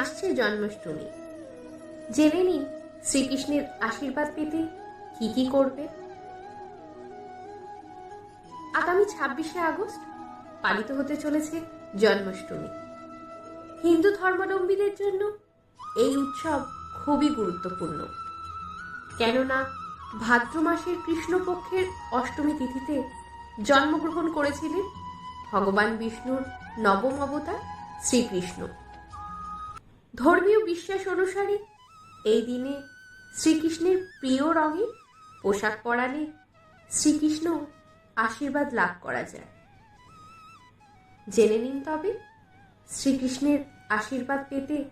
আসছে জন্মাষ্টমী। জেনে নিন, শ্রীকৃষ্ণের আশীর্বাদ পেতে কি কি করবে? আগামী ছাব্বিশে আগস্ট পালিত হতে চলেছে জন্মাষ্টমী। হিন্দু ধর্মাবলম্বীদের জন্য এই উৎসব খুবই গুরুত্বপূর্ণ। কেননা, ভাদ্র মাসের কৃষ্ণপক্ষের অষ্টমী তিথিতে জন্মগ্রহণ করেছিলেন ভগবান বিষ্ণুর নবম অবতার শ্রীকৃষ্ণ। ধর্মীয় বিশ্বাস অনুসারে এই দিনে শ্রীকৃষ্ণের প্রিয় রঙে পোশাক পরালে শ্রীকৃষ্ণ আশীর্বাদ লাভ করা যায়। জেনে নিন তবে শ্রীকৃষ্ণের আশীর্বাদ পেতে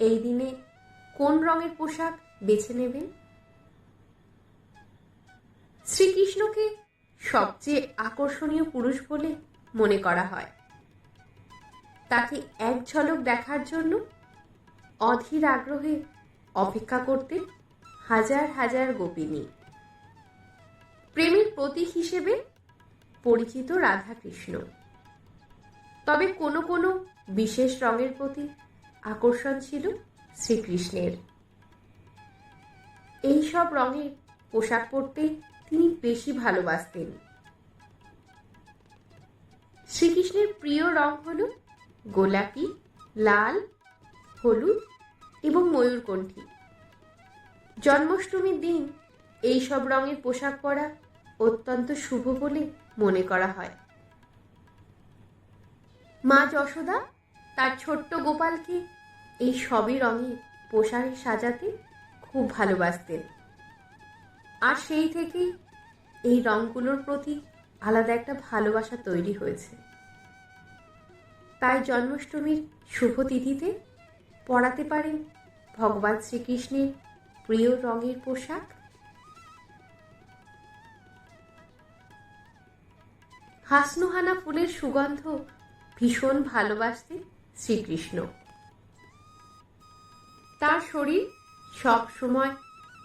এই দিনে কোন রঙের পোশাক বেছে নেবেন? শ্রীকৃষ্ণকে সবচেয়ে আকর্ষণীয় পুরুষ বলে মনে করা হয়। তাকে এক ঝলক দেখার জন্য অধীর আগ্রহে অপেক্ষা করতে হাজার হাজার গোপিনী। প্রেমের প্রতীক হিসেবে পরিচিত রাধাকৃষ্ণ। তবে কোনো কোনো বিশেষ রঙের প্রতি আকর্ষণ ছিল শ্রীকৃষ্ণের। এই সব রঙের পোশাক পরতে তিনি বেশি ভালোবাসতেন। শ্রীকৃষ্ণের প্রিয় রং হল গোলাপি, লাল, হলুদ এবং ময়ূরকণ্ঠী জন্মাষ্টমীর দিন এই সব রঙের পোশাক পরা অত্যন্ত শুভ বলে মনে করা হয়। মা যশোদা তার ছোট্ট গোপালকে এই সবই রঙে পোশাক সাজাতে খুব ভালোবাসতেন। আর সেই থেকেই এই রঙগুলোর প্রতি আলাদা একটা ভালোবাসা তৈরি হয়েছে। তাই জন্মাষ্টমীর শুভ তিথিতে পরাতে পারেন ভগবান শ্রীকৃষ্ণের প্রিয় রঙের পোশাক? হাসনুহানা ফুলের সুগন্ধ ভীষণ ভালোবাসতেন শ্রীকৃষ্ণ। তার শরীর সব সময়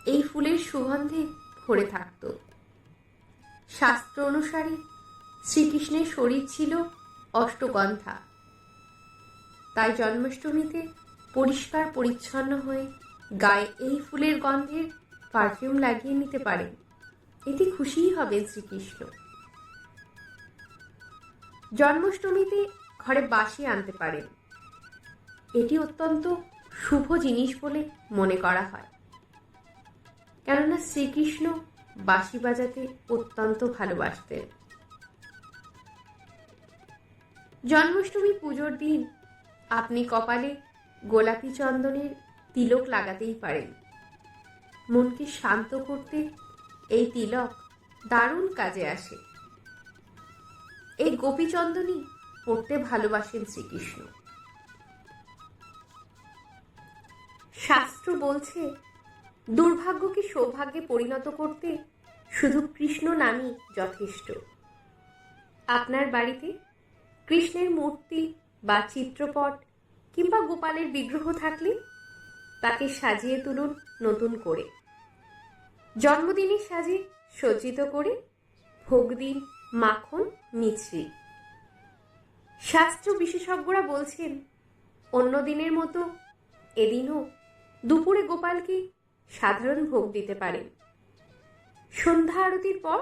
এই ফুলের সুগন্ধে ভরে থাকত। শাস্ত্র অনুসারে শ্রীকৃষ্ণের শরীর ছিল অষ্টগন্ধা। তাই জন্মাষ্টমীতে পরিষ্কার, পরিচ্ছন্ন হয়ে গায়ে এই ফুলের গন্ধের পারফিউম লাগিয়ে নিতে পারেন এতে খুশিই হবে শ্রীকৃষ্ণ। জন্মাষ্টমীতে ঘরে বাসি আনতে পারেন এটি অত্যন্ত শুভ জিনিস বলে মনে করা হয়। কেননা শ্রীকৃষ্ণ বাঁশি বাজাতে অত্যন্ত ভালোবাসতেন। জন্মাষ্টমী পুজোর দিন আপনি কপালে গোলাপি চন্দনের তিলক লাগাতেই পারেন। মনকে শান্ত করতে এই তিলক দারুণ কাজে আসে। এই গোপীচন্দনই পড়তে ভালোবাসেন শ্রীকৃষ্ণ। শাস্ত্র বলছে, দুর্ভাগ্যকে সৌভাগ্যে পরিণত করতে শুধু কৃষ্ণ নামই যথেষ্ট। আপনার বাড়িতে কৃষ্ণের মূর্তি বা চিত্রপট কিংবা গোপালের বিগ্রহ থাকলে তাকে সাজিয়ে তুলুন নতুন করে। জন্মদিনের সাজে সজ্জিত করে ভোগ দিন মাখন মিছরি। শাস্ত্র বিশেষজ্ঞরা বলছেন, অন্য দিনের মতো এদিনও দুপুরে গোপালকে সাধারণ ভোগ দিতে পারেন। সন্ধ্যা আরতির পর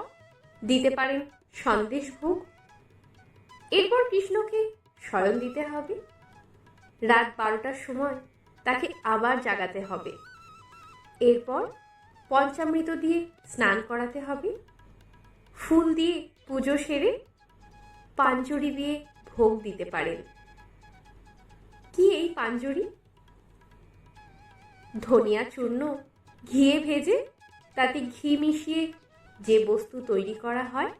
দিতে পারেন সন্দেশ ভোগ। এরপর কৃষ্ণকে স্মরণ দিতে হবে। রাত বারোটার সময় তাকে আবার জাগাতে হবে। এরপর পঞ্চামৃত দিয়ে স্নান করাতে হবে। ফুল দিয়ে পুজো সেরে পাঞ্জরি দিয়ে ভোগ দিতে পারেন। কি এই পাঞ্জরি ধনিয়া চূর্ণ, ঘিয়ে ভেজে তাতে ঘি মিশিয়ে যে বস্তু তৈরি করা হয়,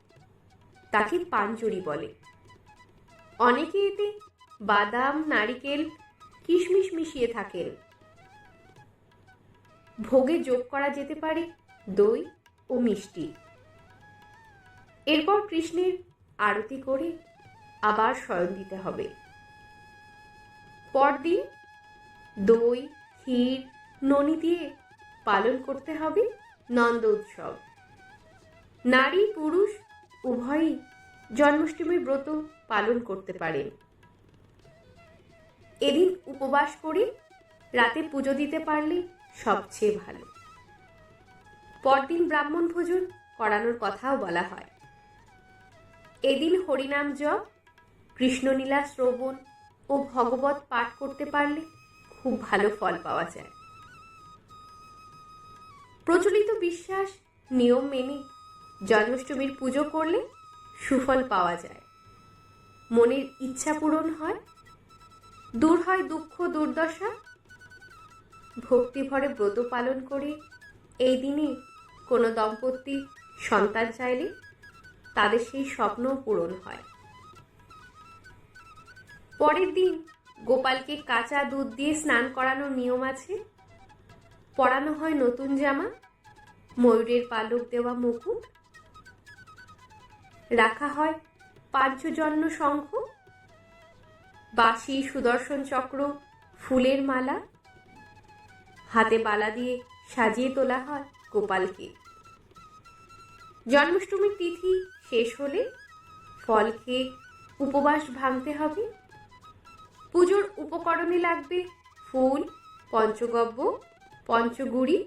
তাকে পাঞ্জরি বলে। অনেকে এতে বাদাম, নারিকেল, কিশমিশ মিশিয়ে থাকেন ভোগে যোগ করা যেতে পারে দই ও মিষ্টি। এরপর কৃষ্ণের আরতি করে আবার শয়ন দিতে হবে। পরদিন দই, ক্ষীর, ননি দিয়ে পালন করতে হবে নন্দ উৎসব। নারী, পুরুষ উভয়ই জন্মাষ্টমীর ব্রত পালন করতে পারেন। এদিন উপবাস করি, রাতে পুজো দিতে পারলে সবচেয়ে ভালো। পরদিন ব্রাহ্মণ ভোজন করানোর কথাও বলা হয়। এদিন হরিনাম জপ, কৃষ্ণলীলা শ্রবণ ও ভগবত পাঠ করতে পারলে খুব ভালো ফল পাওয়া যায়। প্রচলিত বিশ্বাস, নিয়ম মেনে জন্মাষ্টমীর পুজো করলে সুফল পাওয়া যায়। মনের ইচ্ছা পূরণ হয় দূর হয় দুঃখ, দুর্দশা? ভক্তি ভরে ব্রত পালন করে। এই দিনে কোনো দম্পতি সন্তান চাইলে তাদের সেই স্বপ্নও পূরণ হয়। পরের দিন গোপালকে কাঁচা দুধ দিয়ে স্নান করানোর নিয়ম আছে। পরানো হয় নতুন জামা, ময়ূরের পালক দেওয়া মুকুট। রাখা হয় পাঞ্চজন্য শঙ্খ। বাঁশি সুদর্শন চক্র, ফুলের মালা, হাতে বালা দিয়ে সাজিয়ে তোলা হয় গোপালকে। জন্মাষ্টমীর তিথি শেষ হলে ফল খেয়ে উপবাস ভাঙতে হবে। পুজোর উপকরণে লাগবে ফুল পঞ্চগব্য পঞ্চগুড়ি,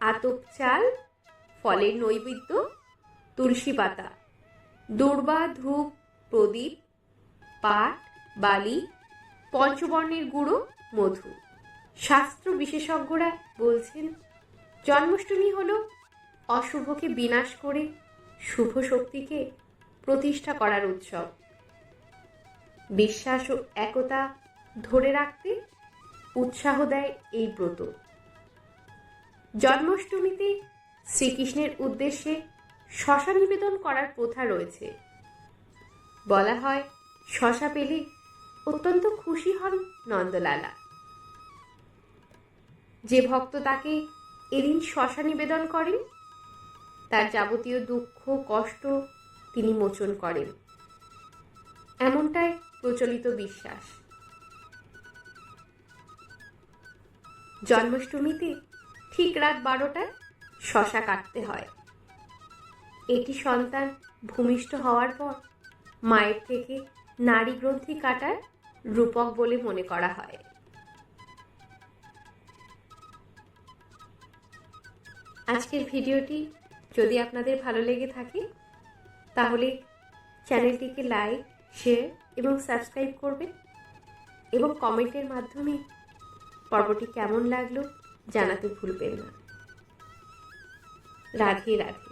আতপ চাল, ফলের নৈবেদ্য, তুলসী পাতা, দুর্বা, ধূপ, প্রদীপ, পাট বালি, পঞ্চবর্ণের গুঁড়ো, মধু। শাস্ত্র বিশেষজ্ঞরা বলছেন, জন্মাষ্টমী হল অশুভকে বিনাশ করে শুভ শক্তিকে প্রতিষ্ঠা করার উৎসব। বিশ্বাস ও একতা ধরে রাখতে উৎসাহ দেয় এই ব্রত। জন্মাষ্টমীতে শ্রীকৃষ্ণের উদ্দেশ্যে শশা নিবেদন করার প্রথা রয়েছে। বলা হয়, শশা পেলে অত্যন্ত খুশি হন নন্দলালা। যে ভক্ত তাকে এদিন শশা নিবেদন করেন, তার যাবতীয় দুঃখ, কষ্ট তিনি মোচন করেন। এমনটাই প্রচলিত বিশ্বাস। জন্মাষ্টমীতে ঠিক রাত বারোটায় শশা কাটতে হয়। এটি সন্তান ভূমিষ্ঠ হওয়ার পর মায়ের থেকে নারী গ্রন্থি কাটার রূপক বলে মনে করা হয়। আজকের ভিডিওটি যদি আপনাদের ভালো লেগে থাকে, তাহলে চ্যানেলটিকে লাইক, শেয়ার এবং সাবস্ক্রাইব করবেন এবং কমেন্টের মাধ্যমে পর্বটি কেমন লাগল জানাতে ভুলবেন না। রাধে রাধে।